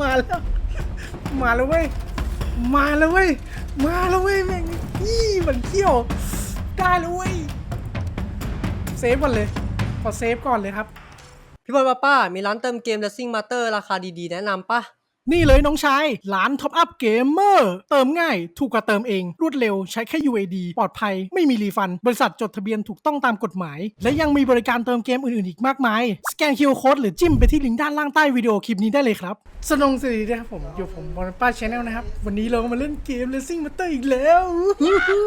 มาแล้ว มาแล้วเว้ย มาแล้วเว้ย มาแล้วเว้ยแม่งยี่มันเขี้ยว ได้แล้วเว้ย เซฟก่อนเลย ขอเซฟก่อนเลยครับ พี่บอลป้าป้า มีร้านเติมเกม Racing Master ราคาดีๆ แนะนำปะ นี่เลยน้องชาย ร้านท็อปอัพเกมเมอร์เติมง่าย ถูกกว่าเติมเอง รวดเร็วใช้แค่ UAD ปลอดภัย ไม่มีรีฟัน บริษัทจดทะเบียนถูกต้องตามกฎหมาย และยังมีบริการเติมเกมอื่น ๆ อีกมากมาย สแกน QR Code หรือจิ้มไปที่ลิงก์ด้านล่างใต้วิดีโอคลิปนี้ได้เลยครับ สนงสวัสดีนะครับผม อยู่ผมบอลป้าชแนลนะครับ วันนี้เราก็มาเล่นเกม Racing Master อีกแล้วอู้หู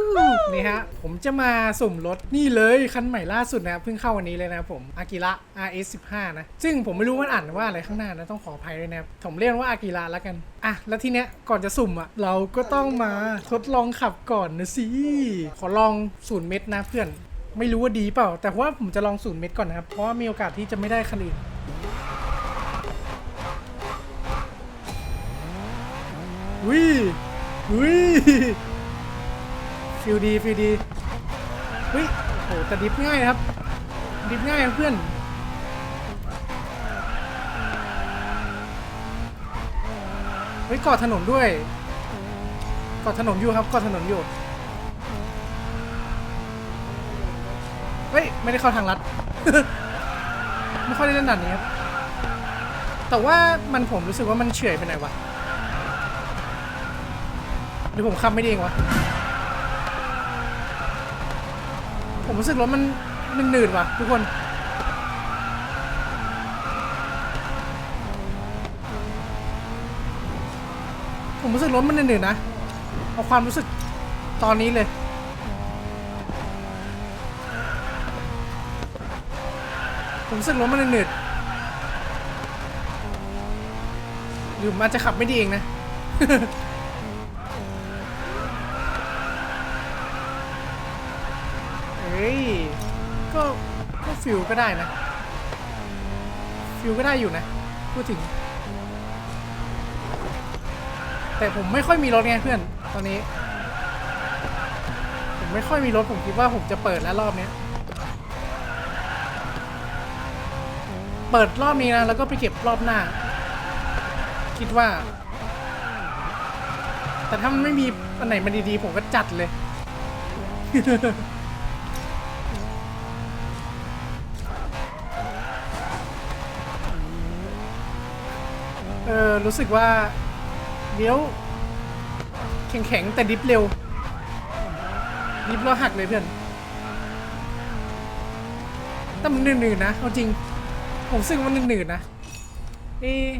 นี่ฮะผมจะมาสุ่มรถนี่เลยคันใหม่ล่าสุดนะครับเพิ่งเข้าวันนี้เลยนะครับผมอากิระ RS 15 นะซึ่งผมไม่รู้ว่าอ่านว่าอะไรข้างหน้านะต้องขออภัยด้วยนะครับผมเรียกว่าอากิระแล้วกัน อะ แล้วทีเนี้ยก่อนจะสุ่มอะ เราก็ต้องมาทดลองขับก่อนนะสิ ขอลองศูนย์เม็ดนะเพื่อน ไม่รู้ว่าดีเปล่า แต่ว่าผมจะลองศูนย์เม็ดก่อนนะครับ เพราะว่ามีโอกาสที่จะไม่ได้คันอื่นวิวิฟิลดีฟิลดีวิโหแต่ดิฟง่ายครับ ดิฟง่ายเพื่อน เฮ้ยกอดถนนด้วยกอดถนนอยู่ครับกอดถนนอยู่เฮ้ยไม่ได้เข้าทางลัด ไม่ค่อยได้เล่นด่านนี้ครับแต่ว่ามันผมรู้สึกว่ามันเฉื่อยไปหน่อยวะหรือผมขับไม่ดีเองวะผมรู้สึกรถมันมันหนืดว่ะทุกคน ผมรู้สึกรถมันเหนืดๆนะ เอาความรู้สึกตอนนี้เลย ผมรู้สึกรถมันเหนืดๆหรือมันอาจจะขับไม่ดีเองนะ เฮ้ย ก็ก็ฟิลก็ได้นะ ฟิลก็ได้อยู่นะ พูดถึง แต่ผมไม่ค่อยมีรถไงเพื่อน ตอนนี้ ผมไม่ค่อยมีรถผมคิดว่าผมจะเปิดแล้วรอบเนี้ยเปิดรอบนี้นะแล้วก็ไปเก็บรอบหน้า คิดว่า แต่ถ้ามันไม่มีอันไหนมันดีๆ ผมก็จัดเลย เออรู้สึกว่า เลี้ยว แข็งๆ แต่ดิฟเร็ว ดิฟแล้วหักเลยเพื่อน แต่มันหนืดๆนะ เอาจริง ผมรู้สึกว่ามันหนืดๆนะ เอะ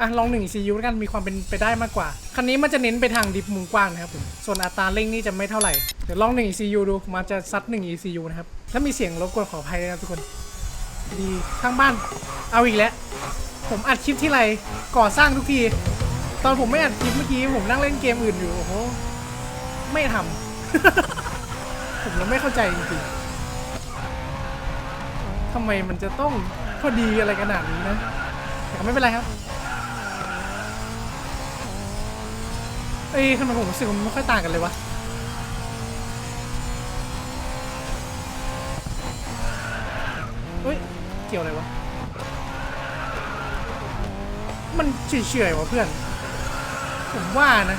อะลองหนึ่ง CU แล้วกันมีความเป็นไปได้มากกว่า คันนี้มันจะเน้นไปทางดิฟมุมกว้างนะครับผมส่วนอัตราเร่งนี่จะไม่เท่าไหร่ เดี๋ยวลองหนึ่ง ECU ดูมันจะซัดหนึ่ง ECU นะครับ ถ้ามีเสียงรบกวนขออภัยนะครับทุกคน ดีข้างบ้าน เอาอีกแล้ว ผมอัดคลิปที่ไรก่อสร้างทุกที ตอนผมไม่อัดคลิปเมื่อกี้ผมนั่งเล่นเกมอื่นอยู่โอ้โหไม่ทำ ผมยังไม่เข้าใจจริงๆทำไมมันจะต้องพอดีอะไรขนาดนี้นะแต่ก็ไม่เป็นไรครับเอ้ยทำไมผมรู้สึกมันไม่ค่อยต่างกันเลยวะเฮ้ย เกี่ยวอะไรวะ มันเฉยๆวะเพื่อน ผมว่านะ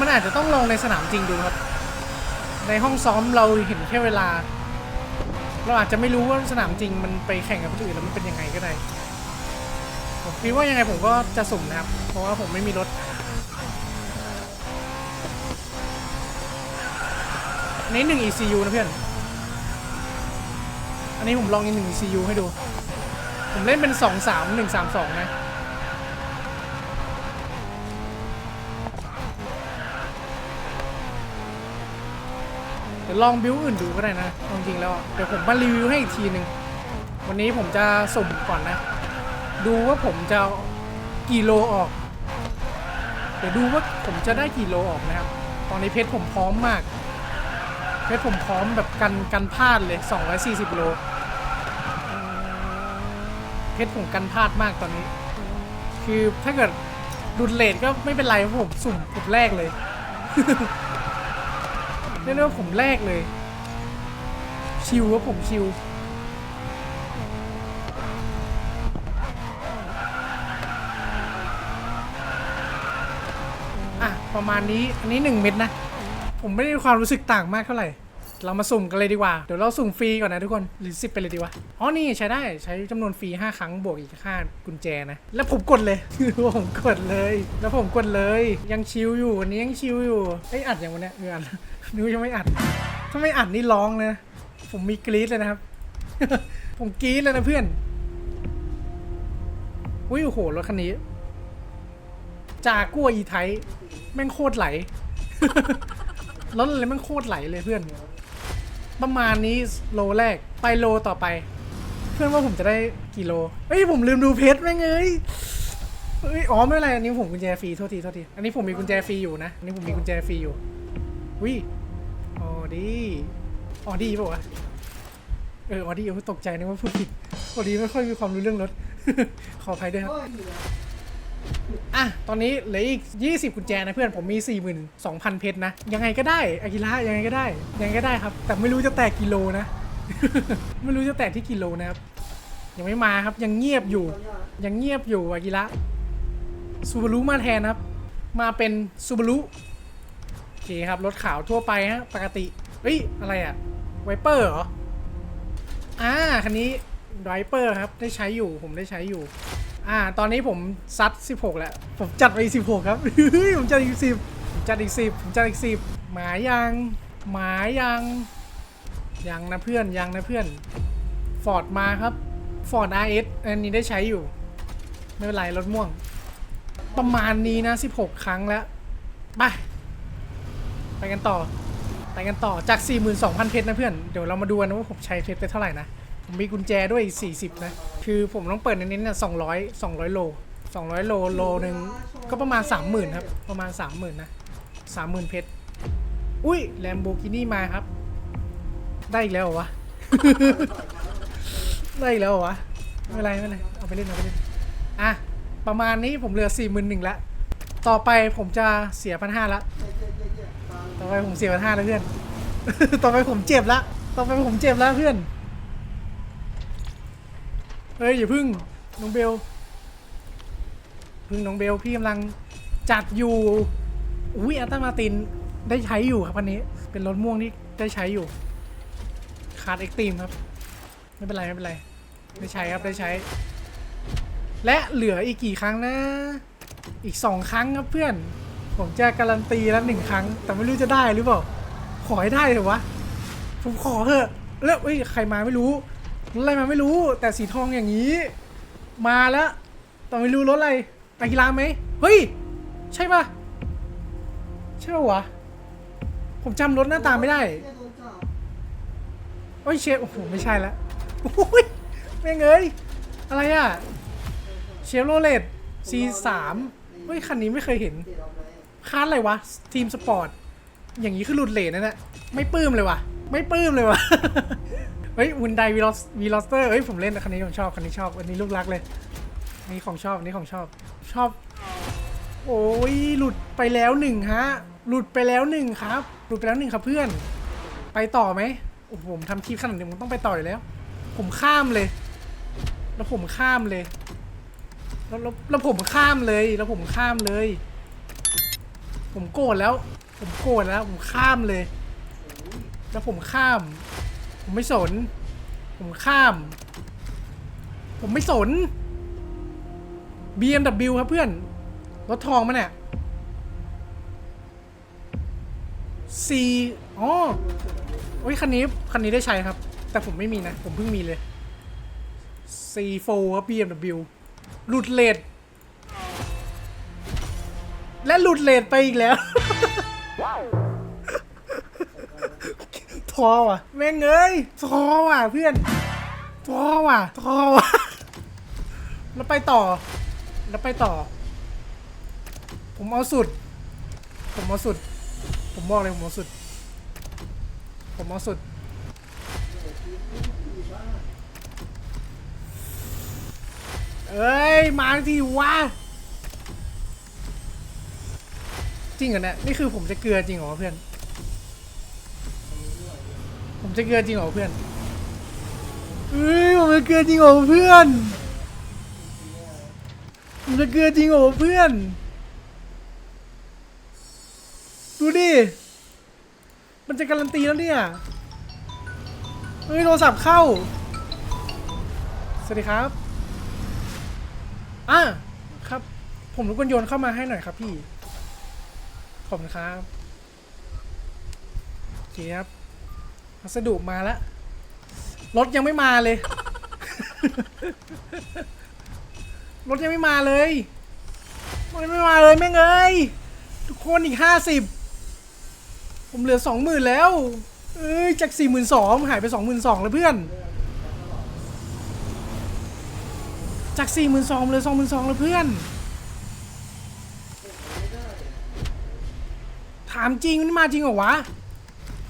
มันอาจจะต้องลองในสนามจริงดูครับ ในห้องซ้อมเราเห็นแค่เวลา เราอาจจะไม่รู้ว่าสนามจริงมันไปแข่งกับคนอื่นแล้วมันเป็นยังไงก็ได้ ผมคิดว่ายังไงผมก็จะสุ่มนะครับ เพราะว่าผมไม่มีรถอันหนึ่ง ECU นะเพื่อน นนี้ผมลองอีกหนึ่ง ECU ให้ดู ผมเล่นเป็นสองสามหนึ่งสามสองนะ เดี๋ยวลองบิวอื่นดูก็ได้นะจริงๆแล้ว เดี๋ยวผมมารีวิวให้อีกทีหนึ่ง วันนี้ผมจะสุ่มก่อนนะ ดูว่าผมจะกี่โลออก เดี๋ยวดูว่าผมจะได้กี่โลออกนะครับ ตอนนี้เพชรผมพร้อมมากเพชรผมพร้อมแบบกันกันพลาดเลย 240 โล เพชรผมกันพลาดมากตอนนี้ คือถ้าเกิดดุดเลทก็ไม่เป็นไรเพราะผมสุ่มผมแรกเลยเรียกได้ว่าผมแรกเลย ชิวครับผมชิวอะประมาณนี้อันนี้หนึ่งเม็ดนะ ผมไม่ได้ความรู้สึกต่างมากเท่าไหร่ เรามาสุ่มกันเลยดีกว่า เดี๋ยวเราสุ่มฟรีก่อนนะทุกคน หรือสิบไปเลยดีวะ อ๋อ นี่ใช้ได้ ใช้จำนวนฟรี 5 ครั้ง บวกอีกค่ากุญแจนะ แล้วผมกดเลย ผมกดเลย แล้วผมกดเลย ยังชิวอยู่วันนี้ยังชิวอยู่เอ้อัดอย่างวันเนี้ยเอออัดนึกว่ายังไม่อัด ถ้าไม่อัดนี่ร้องนะ ผมมีกรี๊ดเลยนะครับ ผมกรี๊ดเลยนะเพื่อน อุ้ยโอ้โหรถคันนี้ จากัวอีไทยแม่งโคตรไหล รถอะไรแม่งโคตรไหลเลยเพื่อน ประมาณนี้โลแรกไปโลต่อไป เพื่อนว่าผมจะได้กี่โลเอ้ยผมลืมดูเพชรแม่งเอ้ยเอ้ยอ๋อไม่เป็นไรอันนี้ผมกุญแจฟรีโทษทีโทษทีอันนี้ผมมีกุญแจฟรีอยู่นะอันนี้ผมมีกุญแจฟรีอยู่วิออดีออดีป่าวะเออออดีเออตกใจนึกว่าพูดผิดออดีไม่ค่อยมีความรู้เรื่องรถ ขออภัยด้วยครับ อะ ตอนนี้เหลืออีก 20 กุญแจนะเพื่อนผมมี 42,000 เพชรนะ ยังไงก็ได้อากิระยังไงก็ได้ ยังไงก็ได้ครับ แต่ไม่รู้จะแตกกิโลนะ ไม่รู้จะแตกที่กิโลนะครับ ยังไม่มาครับยังเงียบอยู่ ยังเงียบอยู่อากิระซูบารุมาแทนครับ มาเป็นซูบารุโอเคครับรถขาวทั่วไปฮะปกติเฮ้ยอะไรอะไวเปอร์เหรออ่าคันนี้ไวเปอร์ครับได้ใช้อยู่ผมได้ใช้อยู่ อ่า ตอนนี้ผมซัด 16 แล้ว ผมจัดไปอีก16 ครับผมจัดอีก10ผมจัดอีก10ผมจัดอีก10หมายัง หมายัง ยังนะเพื่อน ยังนะเพื่อน ฟอร์ดมาครับ ฟอร์ด RS อันนี้ได้ใช้อยู่ ไม่เป็นไร รถม่วง ประมาณนี้นะ 16 ครั้งแล้ว ไป ไปกันต่อ ไปกันต่อจาก 42,000 เพชรนะเพื่อน เดี๋ยวเรามาดูกันนะว่าผมใช้เพชรไปเท่าไหร่นะ ผมมีกุญแจด้วยอีก40 นะ คือผมต้องเปิดในนี้เนี่ย200 200โล200โลโลหนึ่งก็ประมาณ30,000ครับ ประมาณ30,000นนะ30,000เพชร อุ้ยแลมโบกินี่มาครับ ได้อีกแล้ววะ ได้อีกแล้ววะ ไม่เป็นไรไม่เป็นไรเอาไปเล่นเอาไปเล่น อะ ประมาณนี้ผมเหลือ41,000แล้วต่อไปผมจะเสียพันห้าละ ต่อไปผมเสียพันห้าแล้วเพื่อน ต่อไปผมเจ็บละ ต่อไปผมเจ็บแล้วเพื่อน เฮ้ยอย่าพึ่งน้องเบลพึ่งน้องเบลพี่กำลังจัดอยู่อุ้ยอัตมาตินได้ใช้อยู่ครับอันนี้ เป็นรถม่วงที่ได้ใช้อยู่คาร์ดเอ็กตีมครับ ไม่เป็นไรไม่เป็นไรได้ใช้ครับได้ใช้ และเหลืออีกกี่ครั้งนะ อีกสองครั้งครับเพื่อน ผมจะการันตีแล้วหนึ่งครั้ง แต่ไม่รู้จะได้หรือเปล่าขอให้ได้เถอะวะผมขอเถอะแล้วเอ้ยใครมาไม่รู้ อะไรมาไม่รู้แต่สีทองอย่างนี้ มาแล้วแต่ไม่รู้รถอะไรอากิระไหมเฮ้ย ใช่ปะใช่ปะวะ ผมจำรถหน้าตาไม่ได้โอ้ยเชฟโอ้โหไม่ใช่ละโอ้ยแม่งเอ้ยอะไรอะเชฟโรเลต C3 เฮ้ยคันนี้ไม่เคยเห็นคาร์อะไรวะ ทีมสปอร์ต อย่างนี้คือหลุดเลนนั่นแหละไม่ปลื้มเลยวะไม่ปลื้มเลยวะ เฮ้ยวุนไดวีลอสวีลอสเตอร์เฮ้ยผมเล่นคันนี้ผมชอบคันนี้ชอบอันนี้ลูกรักเลยอันนี้ของชอบอันนี้ของชอบชอบ โอ้ยหลุดไปแล้วหนึ่งฮะหลุดไปแล้วหนึ่งครับ หลุดไปแล้วหนึ่งครับเพื่อน ไปต่อไหมโอ้โหผมทำคลิปขนาดนี้ผมต้องไปต่ออยู่แล้ว ผมข้ามเลย แล้วผมข้ามเลยแล้วแล้วแล้วผมข้ามเลยแล้วผมข้ามเลย ผมโกรธแล้ว ผมโกรธแล้วผมข้ามเลย แล้วผมข้าม ผมไม่สน ผมข้าม ผมไม่สน BMW ครับเพื่อน รถทองมันเนี่ย C อ๋อโอ้ยคันนี้ คันนี้ได้ใช้ครับ แต่ผมไม่มีนะ ผมเพิ่งมีเลย C4 ครับ BMW หลุดเลทและหลุดเลทไปอีกแล้ว ทอว่ะ แม่งเอ้ยทอว่ะเพื่อนทอว่ะทอว่ะแล้วไปต่อ แล้วไปต่อ ผมเอาสุด ผมเอาสุด ผมบอกเลยผมเอาสุด ผมเอาสุด เอ้ย มาทีวะจริงเหรอเนี่ยนี่คือผมจะเกลือจริงเหรอเพื่อน จะเกลือจริงเหรอเพื่อนเฮ้ยผมจะเกลือจริงเหรอเพื่อนผมจะเกลือจริงเหรอเพื่อน ดูดิ มันจะการันตีแล้วเนี่ย เฮ้ยโทรศัพท์เข้า สวัสดีครับ อะครับ ผมรบกวนโยนเข้ามาให้หน่อยครับพี่ ขอบคุณครับโอเคครับ พัสดุมาแล้วรถยังไม่มาเลย รถยังไม่มาเลยรถยังไม่มาเลยแม่งเอ้ยทุกคนอีกห้าสิบผมเหลือสองหมื่นแล้ว เอ้ยจากสี่หมื่นสองหายไปสองหมื่นสองแล้วเพื่อน จากสี่หมื่นสองเหลือสองหมื่นสองแล้วเพื่อน ถามจริงมันมาจริงเหรอวะ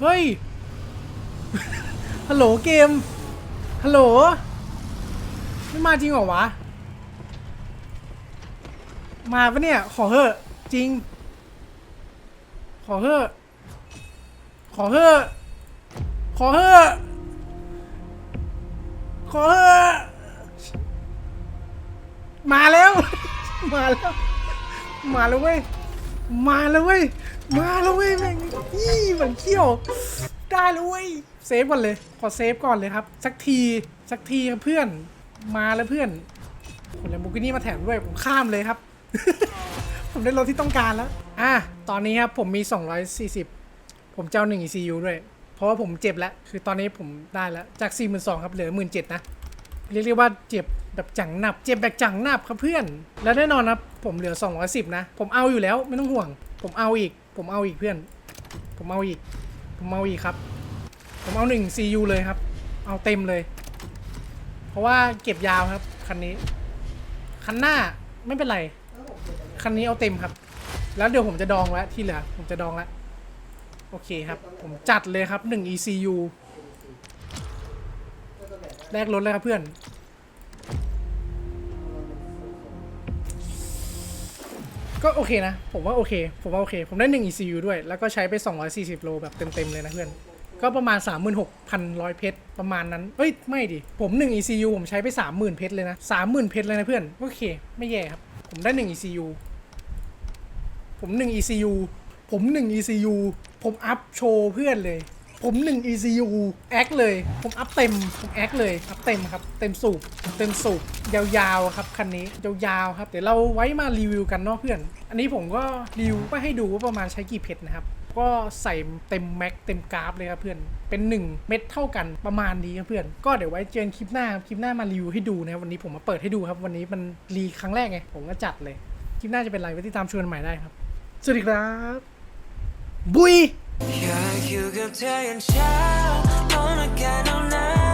เฮ้ย ฮัลโหลเกม ฮัลโหล ไม่มาจริงเหรอวะ มาปะเนี่ย ขอเถอะจริง ขอเถอะขอเถอะขอเถอะขอเถอะมาแล้ว มาแล้ว มาแล้วเว้ย มาแล้วเว้ย มาแล้วเว้ยแม่งยี่เหมือนเขี้ยว ได้แล้วเว้ยเซฟก่อนเลย ขอเซฟก่อนเลยครับ สักที สักทีครับเพื่อน มาแล้วเพื่อนคนละมุกินี่มาแถมด้วยผมข้ามเลยครับ ผมได้รถที่ต้องการแล้ว อะ ตอนนี้ครับผมมี 240 ผมเจ้า1 ECU ด้วย เพราะว่าผมเจ็บแล้ว คือตอนนี้ผมได้แล้ว จาก 42,000ครับ เหลือ 17,000นะ เรียกได้ว่าเจ็บแบบจังหนับ เจ็บแบบจังหนับครับเพื่อน แล้วแน่นอนครับ ผมเหลือ 210 นะ ผมเอาอยู่แล้วไม่ต้องห่วง ผมเอาอีก ผมเอาอีกเพื่อน ผมเอาอีก ผมเอาอีกครับ ผมเอา1 CU เลยครับ เอาเต็มเลย เพราะว่าเก็บยาวครับ คันนี้ คันหน้าไม่เป็นไร คันนี้เอาเต็มครับ แล้วเดี๋ยวผมจะดองแล้วที่เหลือผมจะดองแล้วโอเคครับ ผมจัดเลยครับ1 ECU แลกรถเลยครับเพื่อน ก็โอเคนะ ผมว่าโอเค ผมว่าโอเค ผมได้1 ECU ด้วย แล้วก็ใช้ไป 240 โลแบบเต็มๆเลยนะเพื่อน ก็ประมาณ 36,100 เพชรประมาณนั้น เอ้ย ไม่ดิ ผม1 ECU ผมใช้ไป 30,000 เพชรเลยนะ 30,000 เพชรเลยนะเพื่อน โอเค ไม่แย่ครับ ผมได้1 ECU ผม1 ECU ผม1 ECU ผมอัพโชว์เพื่อนเลย ผม1 ECU แอคเลย ผมอัพเต็ม ผมแอคเลย อัพเต็มครับ เต็มสูบ เต็มสูบ ยาวๆครับคันนี้ ยาวๆครับ เดี๋ยวเราไว้มารีวิวกันเนาะเพื่อน อันนี้ผมก็รีวิวมาให้ดูว่าประมาณใช้กี่เพชรนะครับ ก็ใส่เต็มแม็กเต็มกราฟเลยครับเพื่อน เป็น 1 เม็ดเท่ากันประมาณนี้ครับเพื่อน ก็เดี๋ยวไว้เจอกันคลิปหน้าครับคลิปหน้ามารีวิวให้ดูนะวันนี้ผมมาเปิดให้ดูครับ วันนี้มันรีครั้งแรกไง ผมก็จัดเลย คลิปหน้าจะเป็นไรไว้ติดตามชวนใหม่ได้ครับ สวัสดีครับ บุย Yeah, you can tell your child, oh my God, no, no.